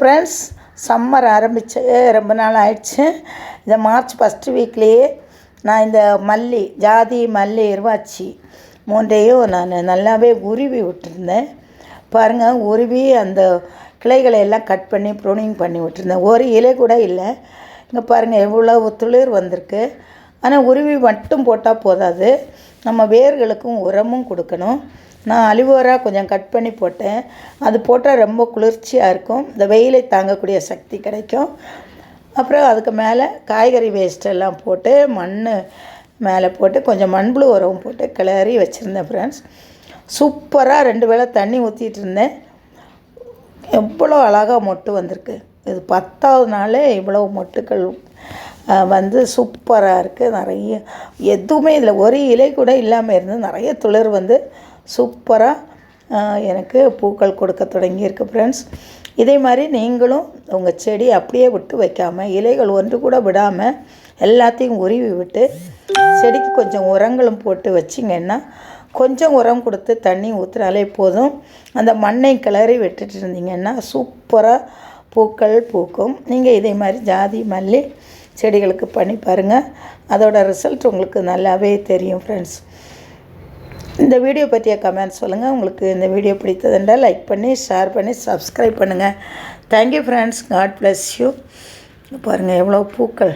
Friends summer ஆரம்பித்து ரொம்ப நாள் ஆயிடுச்சு. இந்த மார்ச் ஃபஸ்ட்டு வீக்லேயே நான் இந்த மல்லி ஜாதி மல்லி இருவாச்சி மூன்றையும் நான் நல்லாவே உருவி விட்டுருந்தேன். பாருங்கள் உருவி அந்த கிளைகளை எல்லாம் கட் பண்ணி ப்ரூனிங் பண்ணி விட்டுருந்தேன். ஒரு இலை கூட இல்லை. இங்கே பாருங்கள் எவ்வளோ துளிர் வந்திருக்கு. ஆனால் உருவி மட்டும் போட்டால் போதாது. நம்ம வேர்களுக்கும் உரமும் கொடுக்கணும். நான் அலிவோரா கொஞ்சம் கட் பண்ணி போட்டேன். அது போட்டால் ரொம்ப குளிர்ச்சியாக இருக்கும். இந்த வெயிலை தாங்கக்கூடிய சக்தி கிடைக்கும். அப்புறம் அதுக்கு மேலே காய்கறி வேஸ்ட்டெல்லாம் போட்டு மண் மேலே போட்டு கொஞ்சம் மண்புழு உரம் போட்டு கிளறி வச்சுருந்தேன் ஃப்ரெண்ட்ஸ் சூப்பராக ரெண்டு வேளை தண்ணி ஊற்றிட்டு இருந்தேன். எவ்வளோ அழகாக மொட்டு வந்திருக்கு. இது பத்தாவது நாளே இவ்வளோ மொட்டுக்கள் வந்து சூப்பராக இருக்குது நிறைய எதுவுமே இல்லை. ஒரு இலை கூட இல்லாமல் இருந்து நிறைய துளிர் வந்து சூப்பராக எனக்கு பூக்கள் கொடுக்க தொடங்கியிருக்கு ஃப்ரெண்ட்ஸ் இதே மாதிரி நீங்களும் உங்கள் செடி அப்படியே விட்டு வைக்காமல் இலைகள் ஒன்று கூட விடாமல் எல்லாத்தையும் உருவி விட்டு செடிக்கு கொஞ்சம் உரங்களும் போட்டு வச்சிங்கன்னா கொஞ்சம் உரம் கொடுத்து தண்ணி ஊற்றுனாலே போதும். அந்த மண்ணை கிளறி விட்டுட்டு இருந்தீங்கன்னா சூப்பராக பூக்கள் பூக்கும். நீங்கள் இதே மாதிரி ஜாதி மல்லி செடிகளுக்கு பண்ணி பாருங்கள் அதோட ரிசல்ட் உங்களுக்கு நல்லாவே தெரியும் ஃப்ரெண்ட்ஸ் இந்த வீடியோ பற்றிய கமெண்ட் சொல்லுங்கள் உங்களுக்கு இந்த வீடியோ பிடித்ததுன்றால் லைக் பண்ணி ஷேர் பண்ணி சப்ஸ்கிரைப் பண்ணுங்கள் thank you friends god bless you பாருங்கள் எவ்வளோ பூக்கள்.